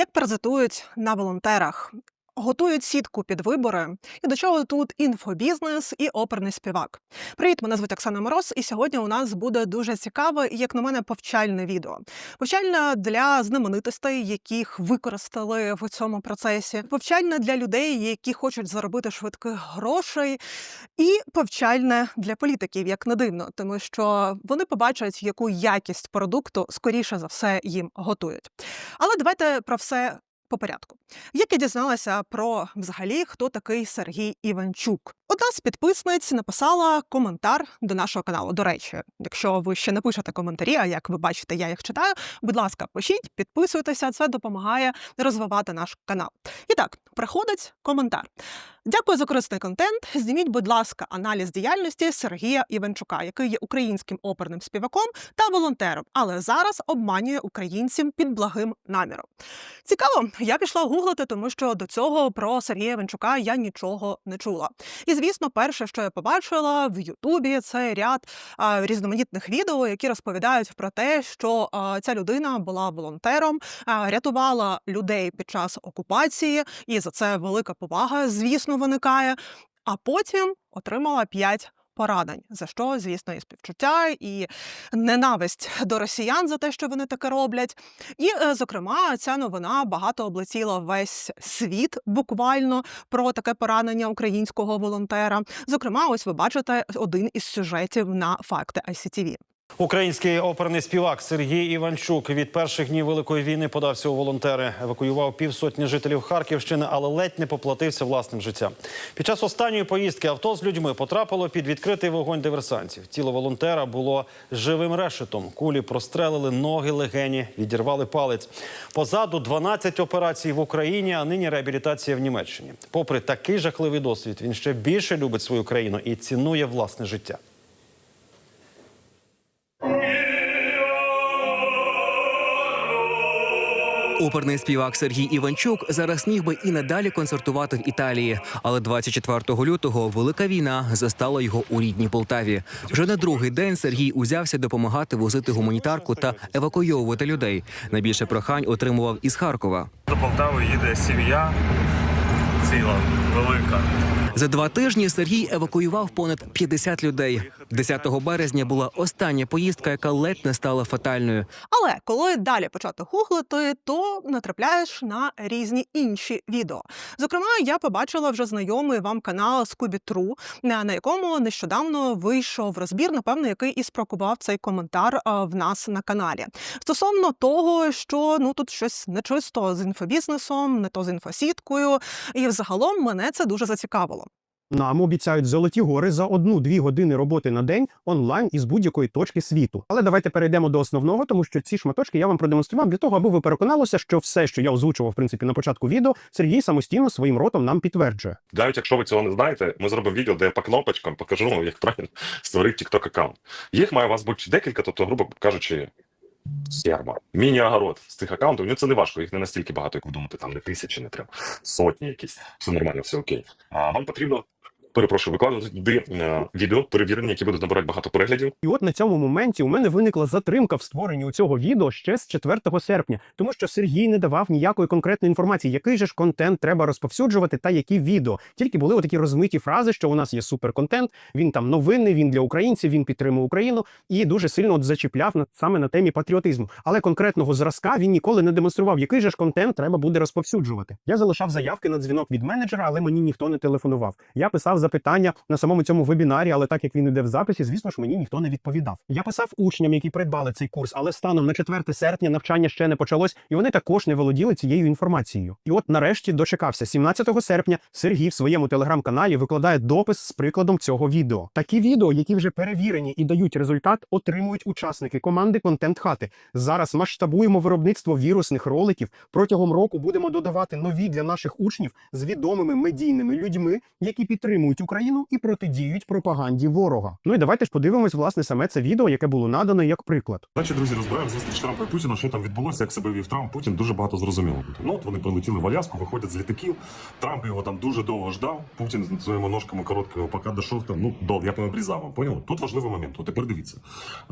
Як паразитують на волонтерах, готують сітку під вибори, і до чого тут інфобізнес і оперний співак. Привіт, мене звуть Оксана Мороз, і сьогодні у нас буде дуже цікаве і, як на мене, повчальне відео. Повчальне для знаменитостей, яких використали в цьому процесі, повчальне для людей, які хочуть заробити швидких грошей, і повчальне для політиків, як не дивно, тому що вони побачать, яку якість продукту скоріше за все їм готують. Але давайте про все по порядку. Як я дізналася про взагалі, хто такий Сергій Іванчук? Одна з підписниць написала коментар до нашого каналу. До речі, якщо ви ще не пишете коментарі, а як ви бачите, я їх читаю. Будь ласка, пишіть, підписуйтеся, це допомагає розвивати наш канал. І так, приходить коментар. Дякую за корисний контент. Зніміть, будь ласка, аналіз діяльності Сергія Іванчука, який є українським оперним співаком та волонтером, але зараз обманює українців під благим наміром. Цікаво, я пішла гуглити, тому що до цього про Сергія Іванчука я нічого не чула. І звісно, перше, що я побачила в Ютубі, це ряд а, різноманітних відео, які розповідають про те, що а, ця людина була волонтером, а, рятувала людей під час окупації, і за це велика повага, звісно, виникає. А потім отримала 5 поранень, за що, звісно, і співчуття, і ненависть до росіян за те, що вони таке роблять. І, е, зокрема, ця новина багато облетіла весь світ буквально про таке поранення українського волонтера. Зокрема, ось ви бачите один із сюжетів на факти ICTV. Український оперний співак Сергій Іванчук від перших днів великої війни подався у волонтери. Евакуював півсотні жителів Харківщини, але ледь не поплатився власним життям. Під час останньої поїздки авто з людьми потрапило під відкритий вогонь диверсантів. Тіло волонтера було живим решетом. Кулі прострелили ноги, легені, відірвали палець. Позаду 12 операцій в Україні, а нині реабілітація в Німеччині. Попри такий жахливий досвід, він ще більше любить свою країну і цінує власне життя. Оперний співак Сергій Іванчук зараз міг би і надалі концертувати в Італії, але 24 лютого велика війна застала його у рідній Полтаві. Вже на другий день Сергій узявся допомагати возити гуманітарку та евакуйовувати людей. Найбільше прохань отримував із Харкова. До Полтави їде сім'я ціла, велика. За два тижні Сергій евакуював понад 50 людей. 10 березня була остання поїздка, яка ледь не стала фатальною. Але коли далі почати гуглити, то натрапляєш на різні інші відео. Зокрема, я побачила вже знайомий вам канал True, на якому нещодавно вийшов розбір, напевно, який і спрокував цей коментар в нас на каналі. Стосовно того, що ну тут щось нечисто з інфобізнесом, не то з інфосіткою, і взагалом мене це дуже зацікавило. Нам обіцяють золоті гори за одну-дві години роботи на день онлайн із будь-якої точки світу. Але давайте перейдемо до основного, тому що ці шматочки я вам продемонстрував для того, аби ви переконалися, що все, що я озвучував в принципі на початку відео, Сергій самостійно своїм ротом нам підтверджує. Навіть якщо ви цього не знаєте, ми зробимо відео, де я по кнопочкам покажу, як правильно створити TikTok аккаунт. Їх має у вас бути декілька, тобто, грубо кажучи, серма. Міні-огород з цих аккаунтів. Ну це не важко, їх не настільки багато, як ви думаєте, там не тисячі, не прям сотні якісь. Все нормально, все окей. А вам потрібно. Перепрошую, викладувати е, відео перевірені, які будуть набирати багато переглядів. І от на цьому моменті у мене виникла затримка в створенні цього відео ще з 4 серпня, тому що Сергій не давав ніякої конкретної інформації, який же ж контент треба розповсюджувати та які відео. Тільки були отакі розмиті фрази, що у нас є суперконтент, він там новинний, він для українців, він підтримує Україну і дуже сильно от зачіпляв на саме на темі патріотизму. Але конкретного зразка він ніколи не демонстрував, який же ж контент треба буде розповсюджувати. Я залишав заявки на дзвінок від менеджера, але мені ніхто не телефонував. Я писав запитання на самому цьому вебінарі, але так як він іде в записі, звісно ж мені ніхто не відповідав. Я писав учням, які придбали цей курс, але станом на 4 серпня навчання ще не почалось, і вони також не володіли цією інформацією. І от нарешті дочекався 17 серпня. Сергій в своєму телеграм-каналі викладає допис з прикладом цього відео. Такі відео, які вже перевірені і дають результат, отримують учасники команди Контент Хати. Зараз масштабуємо виробництво вірусних роликів. Протягом року будемо додавати нові для наших учнів з відомими медійними людьми, які підтримують підтримують Україну і протидіють пропаганді ворога. Ну і давайте ж подивимось власне саме це відео, яке було надано як приклад. Значить, друзі, розбираємо зустріч Трампа і Путіна. Що там відбулося, як себе вів Трамп. Путін дуже багато зрозуміло. Ну от вони прилетіли в Аляску, виходять з літаків. Трамп його там дуже довго ждав. Путін з своїми ножками короткими, поки дійшов там. Ну до я обрізав вам. Поняли? Тут важливий момент. От тепер дивіться.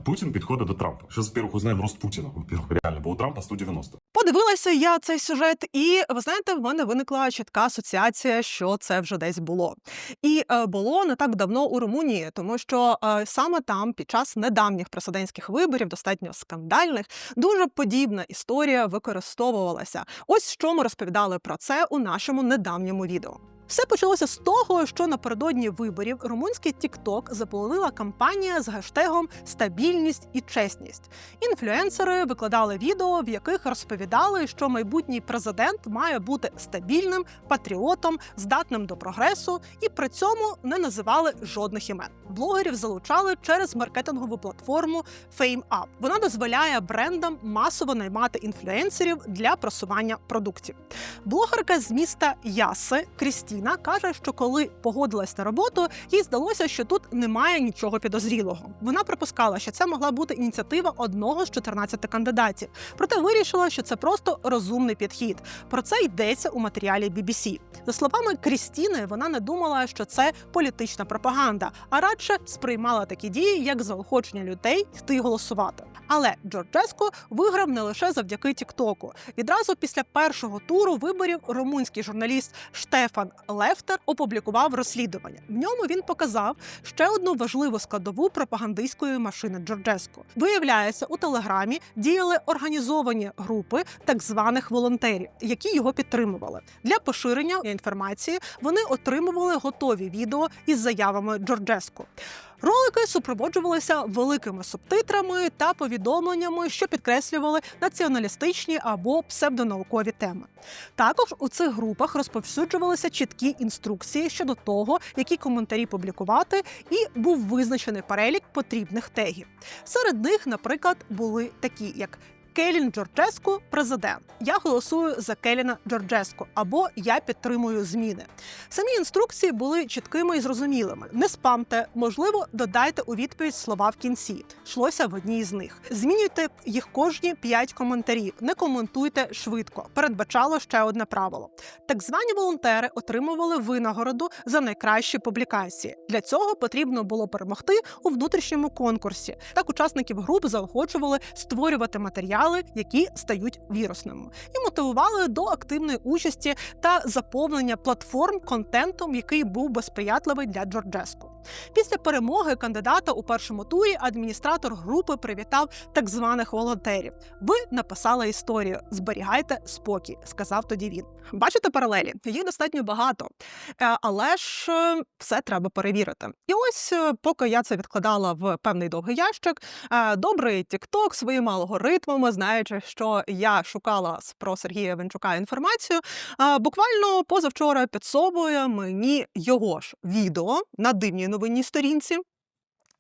Путін підходить до Трампа. Що з узнаємо рост Путіна. Во-первых, реально, бо у Трампа 190. Подивилася я цей сюжет, і ви знаєте, в мене виникла чітка асоціація, що це вже десь було. І е, було не так давно у Румунії, тому що е, саме там, під час недавніх президентських виборів, достатньо скандальних, дуже подібна історія використовувалася. Ось що ми розповідали про це у нашому недавньому відео. Все почалося з того, що напередодні виборів румунський TikTok заполонила кампанія з гештегом Стабільність і чесність. Інфлюенсери викладали відео, в яких розповідали, що майбутній президент має бути стабільним, патріотом, здатним до прогресу, і при цьому не називали жодних імен. Блогерів залучали через маркетингову платформу FameUp. Вона дозволяє брендам масово наймати інфлюенсерів для просування продуктів. Блогерка з міста Яси Крістіна каже, що коли погодилась на роботу, їй здалося, що тут немає нічого підозрілого. Вона припускала, що це могла бути ініціатива одного з 14 кандидатів, проте вирішила, що це просто розумний підхід. Про це йдеться у матеріалі BBC. За словами Крістіни, вона не думала, що це політична пропаганда, а радше сприймала такі дії як заохочення людей йти голосувати. Але Джорджеско виграв не лише завдяки Тіктоку. Відразу після першого туру виборів румунський журналіст Штефан Лефтер опублікував розслідування. В ньому він показав ще одну важливу складову пропагандистської машини Джорджеско. Виявляється, у телеграмі діяли організовані групи так званих волонтерів, які його підтримували. Для поширення інформації вони отримували готові відео із заявами Джорджеско. Ролики супроводжувалися великими субтитрами та повідомленнями, що підкреслювали націоналістичні або псевдонаукові теми. Також у цих групах розповсюджувалися чіткі інструкції щодо того, які коментарі публікувати, і був визначений перелік потрібних тегів. Серед них, наприклад, були такі, як Келін Джорджеску президент. Я голосую за Келіна Джорджеску або я підтримую зміни. Самі інструкції були чіткими і зрозумілими. Не спамте, можливо, додайте у відповідь слова в кінці. Йшлося в одній з них. Змінюйте їх кожні 5 коментарів. Не коментуйте швидко. Передбачало ще одне правило. Так звані волонтери отримували винагороду за найкращі публікації. Для цього потрібно було перемогти у внутрішньому конкурсі. Так учасників груп заохочували створювати матеріали, які стають вірусними, і мотивували до активної участі та заповнення платформ контентом, який був безприятливий для Джорджеску. Після перемоги кандидата у першому турі адміністратор групи привітав так званих волонтерів. Ви написали історію. Зберігайте спокій, сказав тоді він. Бачите паралелі? Їх достатньо багато, Е, але ж е, все треба перевірити. І ось, е, поки я це відкладала в певний довгий ящик, добрий TikTok своїми алгоритмами, знаючи, що я шукала про Сергія Венчука інформацію, буквально позавчора підсовує мені його ж відео на дивній новинній сторінці,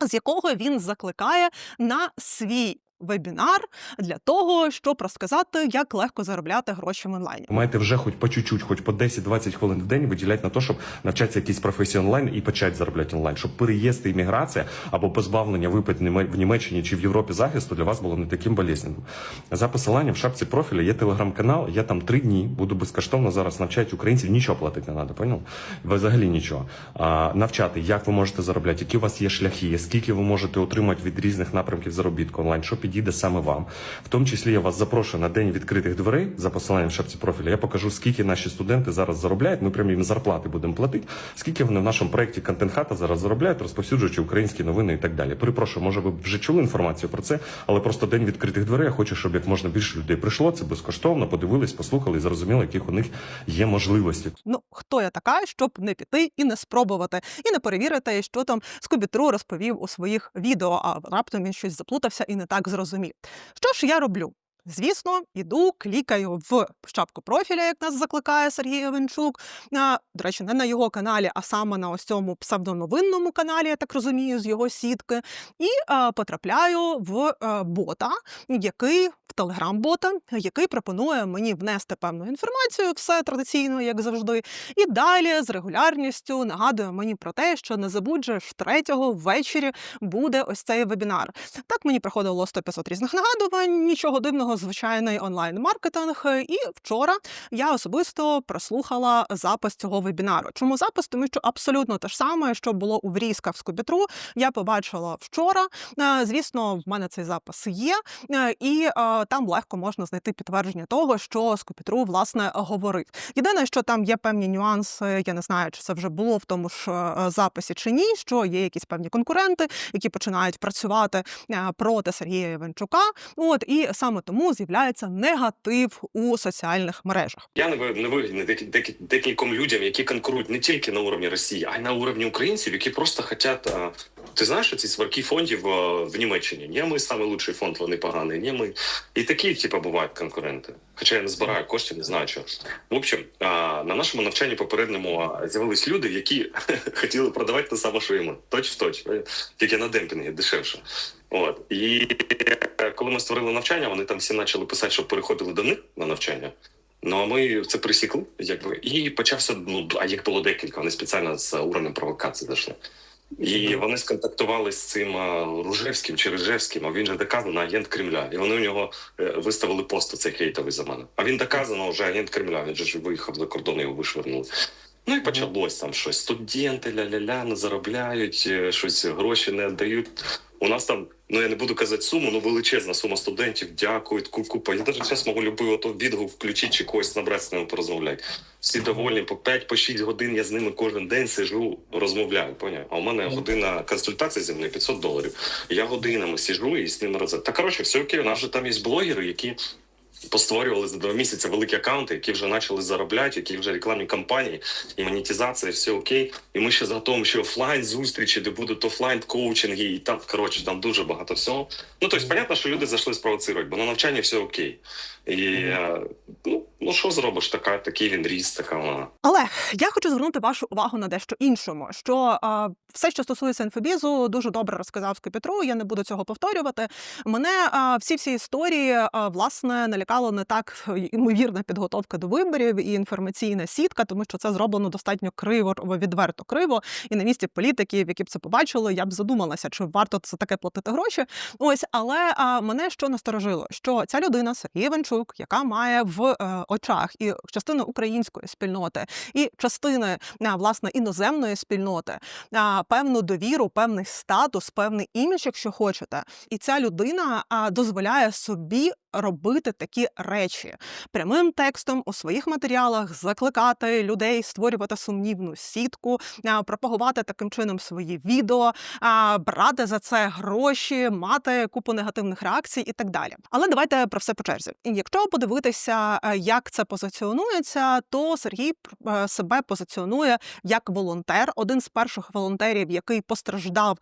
з якого він закликає на свій вебінар для того, щоб розказати, як легко заробляти гроші в онлайні. Маєте вже хоч по чуть-чуть, хоч по 10-20 хвилин в день виділяти на те, щоб навчатися якійсь професії онлайн і почати заробляти онлайн, щоб переїзд і імміграція або позбавлення випит в Німеччині чи в Європі захисту для вас було не таким болезненним. За посиланням в шапці профіля є телеграм-канал. Я там три дні буду безкоштовно зараз навчати українців. Нічого платити не треба, поняв? Взагалі нічого. А, навчати, як ви можете заробляти, які у вас є шляхи, скільки ви можете отримати від різних напрямків заробітку онлайн, що підійде саме вам. В тому числі я вас запрошую на день відкритих дверей за посиланням в шапці профіля. Я покажу, скільки наші студенти зараз заробляють. Ми прямо їм зарплати будемо платити. Скільки вони в нашому проєкті контент хата зараз заробляють, розповсюджуючи українські новини і так далі. Перепрошую, може ви вже чули інформацію про це, але просто день відкритих дверей. Я хочу, щоб як можна більше людей прийшло. Це безкоштовно, подивились, послухали і зрозуміли, яких у них є можливості. Ну хто я така, щоб не піти і не спробувати, і не перевірити, що там Скубітру розповів у своїх відео, а раптом він щось заплутався і не так зрозумів. Що ж я роблю? Звісно, іду, клікаю в шапку профіля, як нас закликає Сергій Іванчук. А, до речі, не на його каналі, а саме на ось цьому псевдоновинному каналі, я так розумію, з його сітки. І а, потрапляю в а, бота, який в телеграм-бота, який пропонує мені внести певну інформацію, все традиційно, як завжди. І далі з регулярністю нагадує мені про те, що не забудь же ж третього ввечері буде ось цей вебінар. Так мені приходило 100-500 різних нагадувань, нічого дивного, звичайний онлайн-маркетинг. І вчора я особисто прослухала запис цього вебінару. Чому запис? Тому що абсолютно те ж саме, що було у врізках з Кобітру, я побачила вчора. Е, Звісно, в мене цей запис є, е, і е, там легко можна знайти підтвердження того, що Скопітру власне говорив. Єдине, що там є певні нюанси, я не знаю, чи це вже було в тому ж записі чи ні, що є якісь певні конкуренти, які починають працювати проти Сергія Іванчука. От і саме тому з'являється негатив у соціальних мережах. Я не ви- не вигідний декі- декі- декільком людям, які конкурують не тільки на уровні Росії, а й на уровні українців, які просто хочуть. Ти знаєш ці сварки фондів в Німеччині? Ні, ми самий лучший фонд, вони погані. Ні, ми і такі, типу, бувають конкуренти. Хоча я не збираю коштів, не знаю що. В общем, на нашому навчанні попередньому з'явились люди, які хотіли продавати те саме, що ми. Точ в точ, тільки на демпінгі дешевше. От і е, коли ми створили навчання, вони там всі почали писати, щоб переходили до них на навчання. Ну а ми це присікли, якби і почався. Ну а їх було декілька. Вони спеціально з уровнем провокації зайшли. І вони сконтактували з цим а, Ружевським чи Рижевським, а він же доказано агент Кремля. І вони у нього е, виставили пост цей хейтовий за мене. А він доказано вже агент Кремля. Він же ж виїхав за кордон, його вишвернули. Ну і почалось там щось. Студенти ля-ля-ля не заробляють, е, щось гроші не віддають. У нас там, ну я не буду казати суму, ну величезна сума студентів, дякують, купа. Я навіть зараз можу любий ото відгук включити чи когось набрати з ними порозмовляти. Всі довольні по 5-6 годин я з ними кожен день сижу, розмовляю. Поняв? А у мене година консультації зі мною 500 доларів. Я годинами сижу і з ними розмовляю. Та коротше, все окей. У нас же там є блогери, які постворювали за два місяці великі акаунти, які вже почали заробляти, які вже рекламні кампанії і монетизація, все окей. І ми ще готуємо ще офлайн зустрічі, де будуть офлайн коучинги, і там коротше там дуже багато всього. Ну тобто, понятно, що люди зайшли спровоцирувати, бо на навчанні все окей. І е, ну, ну що зробиш, така такий він ріс, така вона. Але я хочу звернути вашу увагу на дещо іншому. Що а, все, що стосується інфобізу, дуже добре розказав Скопітру. Я не буду цього повторювати. Мене а, всі всі історії а, власне налякало не так ймовірна підготовка до виборів і інформаційна сітка, тому що це зроблено достатньо криво, відверто криво. І на місці політиків, які б це побачили, я б задумалася, чи варто за таке платити гроші. Ось, але а, мене що насторожило, що ця людина Сергій Іванчук, яка має в е, очах і частину української спільноти, і частини а, власне іноземної спільноти, а, певну довіру, певний статус, певний імідж, якщо хочете, і ця людина а, дозволяє собі. Робити такі речі прямим текстом у своїх матеріалах, закликати людей створювати сумнівну сітку, пропагувати таким чином свої відео, брати за це гроші, мати купу негативних реакцій і так далі. Але давайте про все по черзі. І Якщо подивитися, е, як це позиціонується, то Сергій е, себе позиціонує як волонтер, один з перших волонтерів, який постраждав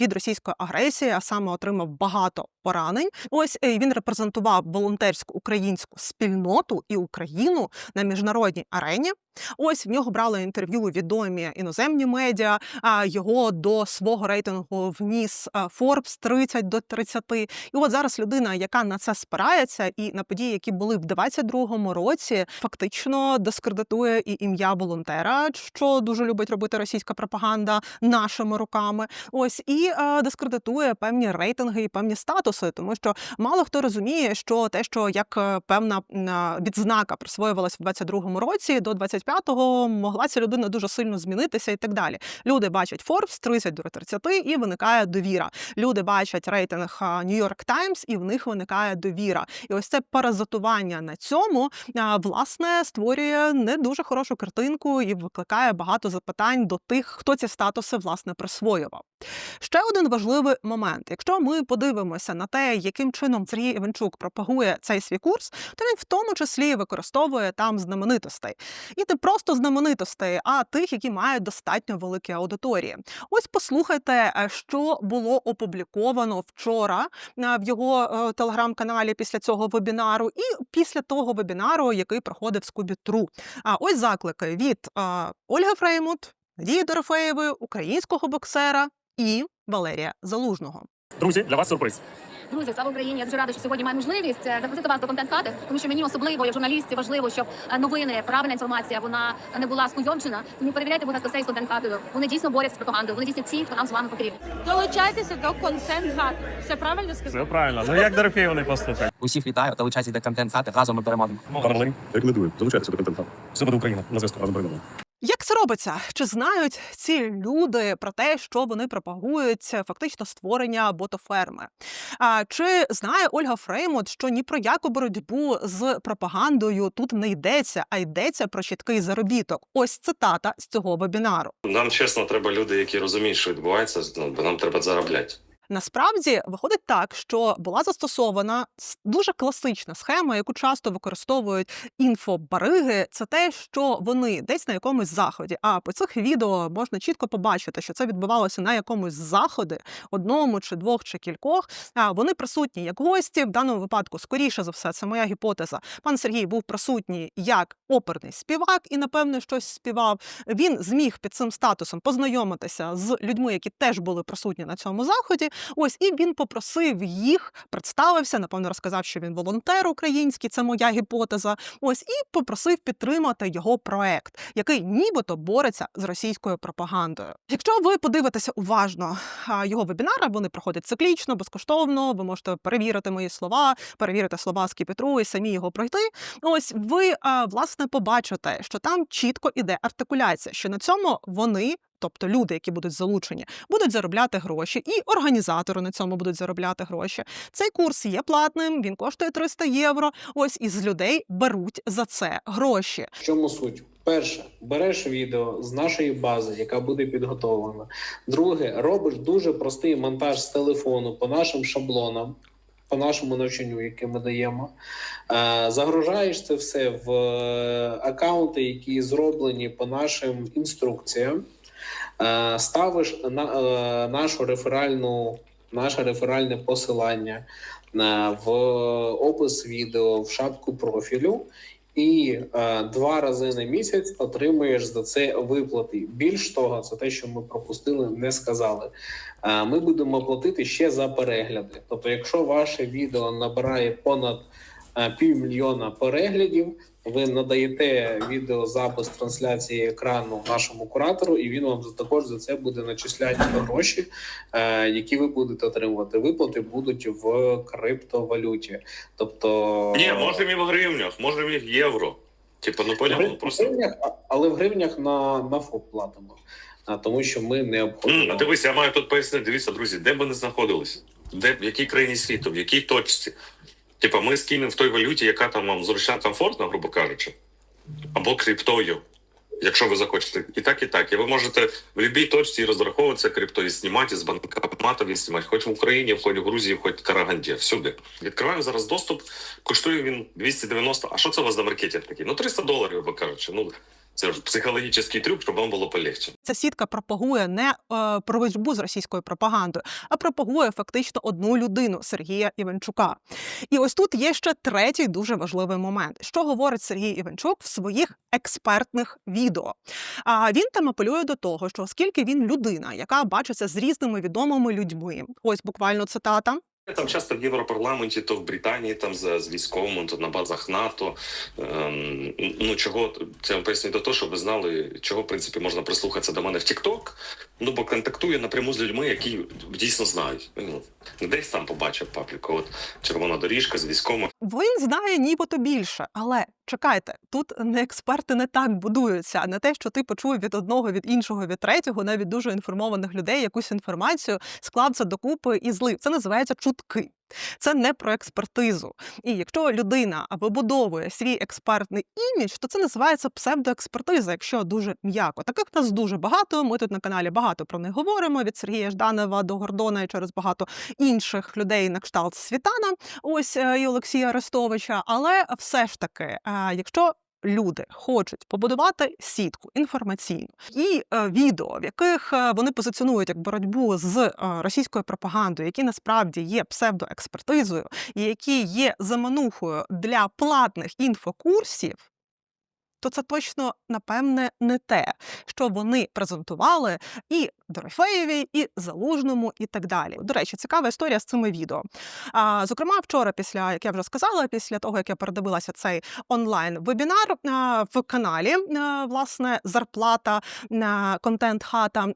від російської агресії, а саме отримав багато поранень. Ось він репрезентував волонтерську українську спільноту і Україну на міжнародній арені. Ось в нього брали інтерв'ю відомі іноземні медіа. А його до свого рейтингу вніс Forbes 30 до 30. І от зараз людина, яка на це спирається, і на події, які були в 22-му році, фактично дискредитує і ім'я волонтера, що дуже любить робити російська пропаганда нашими руками. Ось і дискредитує певні рейтинги і певні статуси, тому що мало хто розуміє, що те, що як е, певна е, відзнака присвоювалась в 22-му році до 25-го, могла ця людина дуже сильно змінитися і так далі. Люди бачать Forbes 30 до 30 і виникає довіра. Люди бачать рейтинг а, New York Times і в них виникає довіра. І ось це паразитування на цьому власне створює не дуже хорошу картинку і викликає багато запитань до тих, хто ці статуси власне присвоював. Ще один важливий момент: якщо ми подивимося на те, яким чином Сергій Іванчук пропагує цей свій свій курс, то він в тому числі використовує там знаменитостей. І не просто знаменитостей, а тих, які мають достатньо великі аудиторії. Ось послухайте, е, що було опубліковано вчора е, в його е, телеграм-каналі після цього вебінару, і після того вебінару, який проходив з Кубітру. А ось заклики від Ольги Фреймут, Надії Дорофеєвої, українського боксера і Валерія Залужного. Друзі, для вас сюрприз. Друзі, слава Україні! Я дуже рада, що сьогодні маю можливість е, запросити вас до контент хати, тому що мені особливо як журналісті важливо, щоб е, новини, правильна інформація, вона не була скуйовджена. Тому перевіряйте, будь ласка, все із контент хатою. Вони дійсно борються з пропагандою. Вони дійсно ті, хто нам з вами потрібен. Долучайтеся до контент хати. Все правильно сказав? Все правильно. Ну як Дорофєєва не послухай. Усіх вітаю, долучайтеся до контент хати. Разом ми переможемо. Рекомендую. Долучайтеся до контенту. Все буде Україна. На зв'язку разом переможемо. Це робиться? Чи знають ці люди про те, що вони пропагують фактично створення ботоферми? А чи знає Ольга Фреймут, що ні про яку боротьбу з пропагандою тут не йдеться, а йдеться про чіткий заробіток? Ось цитата з цього вебінару. Нам чесно треба люди, які розуміють, що відбувається, ну, бо нам треба заробляти. Насправді виходить так, що була застосована дуже класична схема, яку часто використовують інфобариги. Це те, що вони десь на якомусь заході. А по цих відео можна чітко побачити, що це відбувалося на якомусь заході, одному чи двох чи кількох. А вони присутні як гості. В даному випадку, скоріше за все, це моя гіпотеза. Пан Сергій був присутній як оперний співак і, напевне, щось співав. Він зміг під цим статусом познайомитися з людьми, які теж були присутні на цьому заході. Ось і він попросив їх, представився, напевно, розказав, що він волонтер український, це моя гіпотеза. Ось і попросив підтримати його проект, який нібито бореться з російською пропагандою. Якщо ви подивитеся уважно його вебінари, вони проходять циклічно, безкоштовно. Ви можете перевірити мої слова, перевірити слова з Кіпітру і самі його пройти. Ось ви власне побачите, що там чітко іде артикуляція, що на цьому вони. Тобто люди, які будуть залучені, будуть заробляти гроші, і організатори на цьому будуть заробляти гроші. Цей курс є платним, він коштує 300 євро. Ось із людей беруть за це гроші. В чому суть? Перше, береш відео з нашої бази, яка буде підготовлена. Друге, робиш дуже простий монтаж з телефону по нашим шаблонам, по нашому навчанню, яке ми даємо. Е, Загружаєш це все в е, аккаунти, які зроблені по нашим інструкціям. Е, Ставиш на е, нашу реферальну, наше реферальне посилання е, в опис відео, в шапку профілю і е, два рази на місяць отримуєш за це виплати. Більш того, це те, що ми пропустили, не сказали. Е, ми будемо платити ще за перегляди. Тобто, якщо ваше відео набирає понад півмільйона переглядів, ви надаєте відеозапис трансляції екрану нашому куратору, і він вам також за це буде начисляти гроші, е, які ви будете отримувати. Виплати будуть в криптовалюті. Тобто Ні, можемо і в гривнях, можемо і в євро. Типу, ну поняв, ну просто. гривнях, але в гривнях на, на ФОП платимо, а, тому що ми не обходимо. дивись, я маю тут пояснити. Дивіться, друзі, де б ви не знаходились, де в якій країні світу, в якій точці. Типа, ми скинемо в той валюті, яка там вам зручна комфортна, грубо кажучи, або криптою, якщо ви захочете. І так, і так. І ви можете в будь-якій точці розраховуватися криптою, знімати з банкоматів, знімати, хоч в Україні, хоч в Грузії, хоч в Караганді, всюди. Відкриваємо зараз доступ, коштує він 290. А що це у вас за маркетинг такий? Ну 300 доларів, грубо кажучи. Ну це психологічний трюк, щоб вам було полегче. Ця сітка пропагує не е, боротьбу з російською пропагандою, а пропагує фактично одну людину Сергія Іванчука. І ось тут є ще третій дуже важливий момент, що говорить Сергій Іванчук в своїх експертних відео. А він там апелює до того, що оскільки він людина, яка бачиться з різними відомими людьми, ось буквально цитата. Там часто в Європарламенті, то в Британії там з, з військовими, то на базах НАТО. Ем, ну чого це вам поясню до того, щоб ви знали, чого в принципі можна прислухатися до мене в TikTok, Ну бо контактую напряму з людьми, які дійсно знають. Ну десь там побачив пабліку. От червона доріжка з військовими. Він знає нібито більше, але чекайте, тут не експерти не так будуються, а не те, що ти почув від одного, від іншого, від третього, навіть дуже інформованих людей якусь інформацію, склав це докупи і злив. Це називається чути чутки. Це не про експертизу. І якщо людина вибудовує свій експертний імідж, то це називається псевдоекспертиза, якщо дуже м'яко. Таких нас дуже багато. Ми тут на каналі багато про них говоримо від Сергія Жданова до Гордона і через багато інших людей на кшталт Світана, ось е, і Олексія Арестовича. Але все ж таки, е, якщо люди хочуть побудувати сітку інформаційну і е, відео, в яких е, вони позиціонують як боротьбу з е, російською пропагандою, які насправді є псевдоекспертизою, і які є заманухою для платних інфокурсів. То це точно напевне не те, що вони презентували і Дорофеєві, і Залужному, і так далі. До речі, цікава історія з цими відео. А, зокрема, вчора, після як я вже сказала, після того як я передивилася цей онлайн вебінар а, в каналі, власне, зарплата контент хата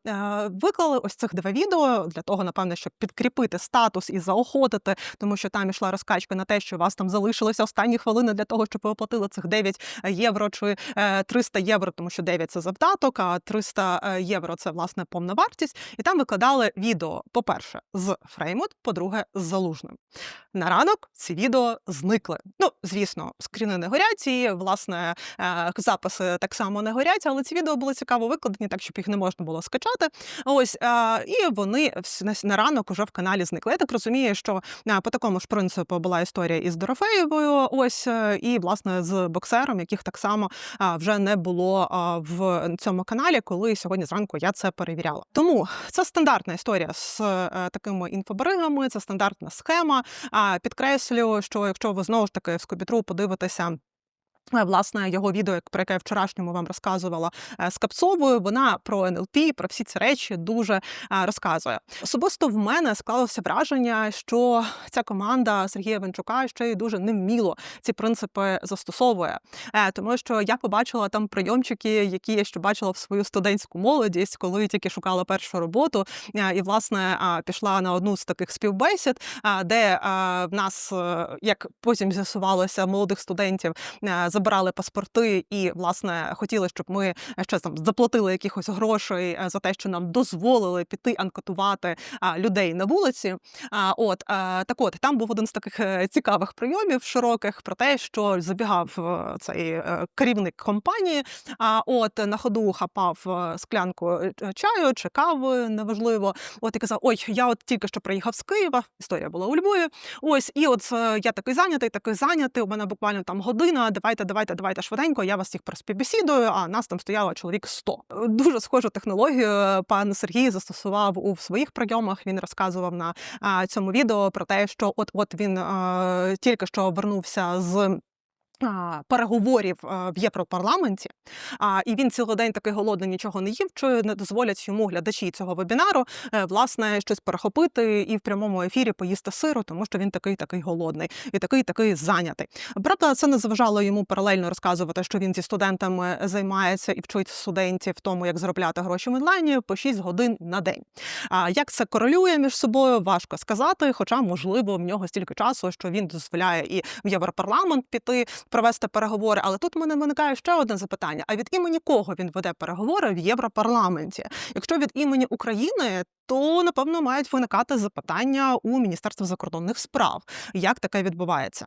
виклали ось цих два відео для того, напевне, щоб підкріпити статус і заохотити, тому що там ішла розкачка на те, що у вас там залишилися останні хвилини для того, щоб ви оплатили цих 9 євро чи е, 300 євро, тому що 9 – це завдаток, а 300 е, євро це власне повна вартість. І там викладали відео, по-перше, з Фреймут, по-друге, з залужним. На ранок ці відео зникли. Ну, звісно, скріни не горять, і власне е, записи так само не горять, але ці відео були цікаво викладені, так щоб їх не можна було скачати. Ось е, і вони на ранок уже в каналі зникли. Я так розумію, що е, по такому ж принципу була історія із Дорофеєвою. Ось і власне з боксером, яких так само вже не було в цьому каналі, коли сьогодні зранку я це перевіряла. Тому це стандартна історія з е, такими інфобригами. це стандартна схема. А підкреслю, що якщо ви знову ж таки в Скобітру подивитеся. Е, Власне, його відео, про яке я вчорашньому вам розказувала е, з Капсовою, вона про НЛП, про всі ці речі дуже е, розказує. Особисто в мене склалося враження, що ця команда Сергія Венчука ще й дуже невміло ці принципи застосовує. Тому що я побачила там прийомчики, які я ще бачила в свою студентську молодість, коли тільки шукала першу роботу, і власне пішла на одну з таких співбесід, де в нас, як потім з'ясувалося, молодих студентів забирали паспорти і власне хотіли, щоб ми ще там заплатили якихось грошей е, за те, що нам дозволили піти анкетувати людей на вулиці. От е, так, от там був один з таких е, цікавих прийомів широких про те, що забігав цей керівник компанії. А от на ходу хапав склянку чаю чи кави, неважливо. От і казав: Ой, я от тільки що приїхав з Києва. Історія була у Львові. Ось, і от я такий зайнятий, такий зайнятий. У мене буквально там година. Давайте, давайте, давайте швиденько. Я вас всіх проспівбесідую, а нас там стояло чоловік 100. Е, Дуже схожу технологію. Пан Сергій застосував у своїх прийомах. Він розказував на цьому відео про те, що от от він тільки що вернувся з. Переговорів е, в Європарламенті, і він цілий день такий голодний, нічого не їв, чи не дозволять йому глядачі цього вебінару е, власне щось перехопити і в прямому ефірі поїсти сиру, тому що він такий такий голодний і такий такий зайнятий. Правда, це не заважало йому паралельно розказувати, що він зі студентами займається і вчить студентів тому, як заробляти гроші в онлайні по 6 годин на день. А як це корелює між собою, важко сказати. Хоча, можливо, в нього стільки часу, що він дозволяє і в Європарламент піти провести переговори. Але тут мене виникає ще одне запитання: а від імені кого він веде переговори в Європарламенті? Якщо від імені України, то напевно мають виникати запитання у Міністерства закордонних справ, як таке відбувається.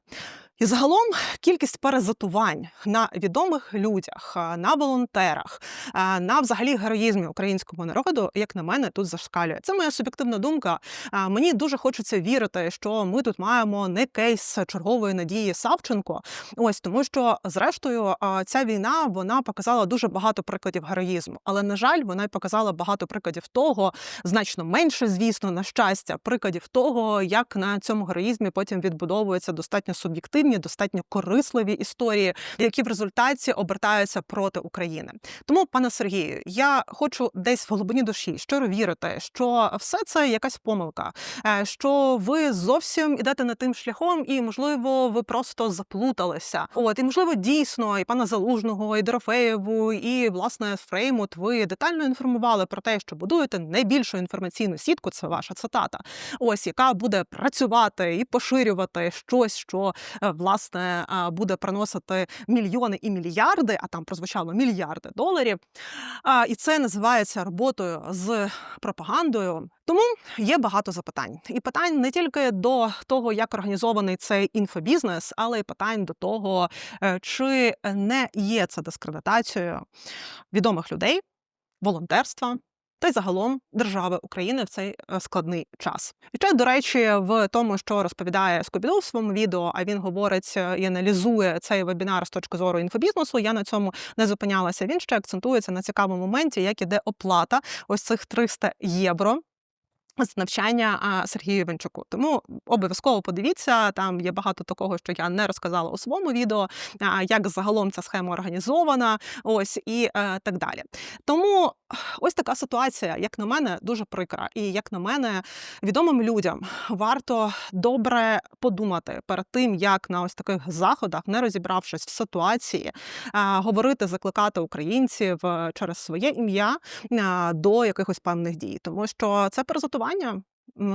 І загалом кількість перезатувань на відомих людях, на волонтерах, на взагалі героїзмі українського народу, як на мене, тут зашкалює. Це моя суб'єктивна думка. Мені дуже хочеться вірити, що ми тут маємо не кейс чергової надії Савченко. Ось тому, що зрештою ця війна вона показала дуже багато прикладів героїзму. Але на жаль, вона й показала багато прикладів того, значно менше, звісно, на щастя, прикладів того, як на цьому героїзмі потім відбудовуються достатньо суб'єктивні, достатньо корисливі історії, які в результаті обертаються проти України. Тому, пане Сергію, я хочу десь в глибині душі щиро вірити, що все це якась помилка, е, що ви зовсім ідете не тим шляхом, і можливо, ви просто заплуталися. От і можливо, дійсно, і пана Залужного, і Дорофеєву, і власне Фреймут, ви детально інформували про те, що будуєте найбільшу інформаційну сітку. Це ваша цитата. Ось яка буде працювати і поширювати щось, що е, власне буде приносити мільйони і мільярди, а там прозвучало мільярди доларів. І це називається роботою з пропагандою. Тому є багато запитань, і питань не тільки до того, як організований цей інфобізнес, але й питань до того, е, чи не є це дискредитацією відомих людей, волонтерства. Та й загалом держави України в цей е, складний час. І ще, до речі, в тому, що розповідає Скобідов в своєму відео, а він говорить е, і аналізує цей вебінар з точки зору інфобізнесу. Я на цьому не зупинялася. Він ще акцентується на цікавому моменті, як іде оплата ось цих 300 євро. З навчання Сергію Іванчуку. Тому обов'язково подивіться, там є багато такого, що я не розказала у своєму відео, як загалом ця схема організована, ось і е, так далі. Тому ось така ситуація, як на мене, дуже прикра. І як на мене, відомим людям варто добре подумати перед тим, як на ось таких заходах, не розібравшись в ситуації, говорити, закликати українців е, через своє ім'я до якихось певних дій, тому що це перезатування. М,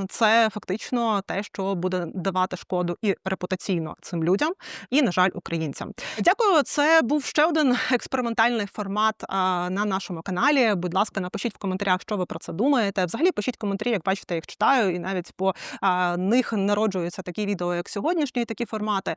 Це фактично те, що буде давати шкоду і репутаційно цим людям, і, на жаль, українцям. Дякую. Це був ще один експериментальний формат на нашому каналі. Будь ласка, напишіть в коментарях, що ви про це думаєте. Взагалі пишіть коментарі, як бачите, їх читаю, і навіть по них народжуються такі відео, як сьогоднішні, такі формати.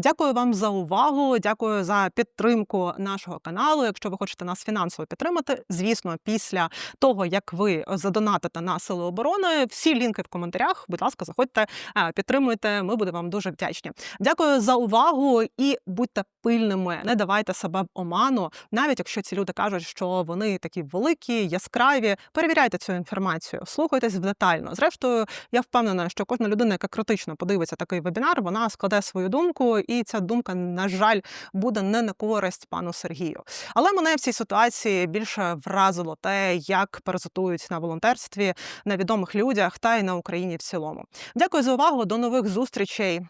Дякую вам за увагу. Дякую за підтримку нашого каналу. Якщо ви хочете нас фінансово підтримати, звісно, після того як ви задонатите на сили оборони, всі лінки в коментарях. Будь ласка, заходьте, підтримуйте. Ми будемо вам дуже вдячні. Дякую за увагу і будьте пильними. Не давайте себе в оману, навіть якщо ці люди кажуть, що вони такі великі, яскраві. Перевіряйте цю інформацію, слухайтесь детально. Зрештою, я впевнена, що кожна людина, яка критично подивиться такий вебінар, вона складе свою думку, і ця думка, на жаль, буде не на користь пану Сергію. Але мене в цій ситуації більше вразило те, як паразитують на волонтерстві, на відомих людях та й на Україні в цілому. Дякую за увагу. До нових зустрічей.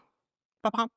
Па-па.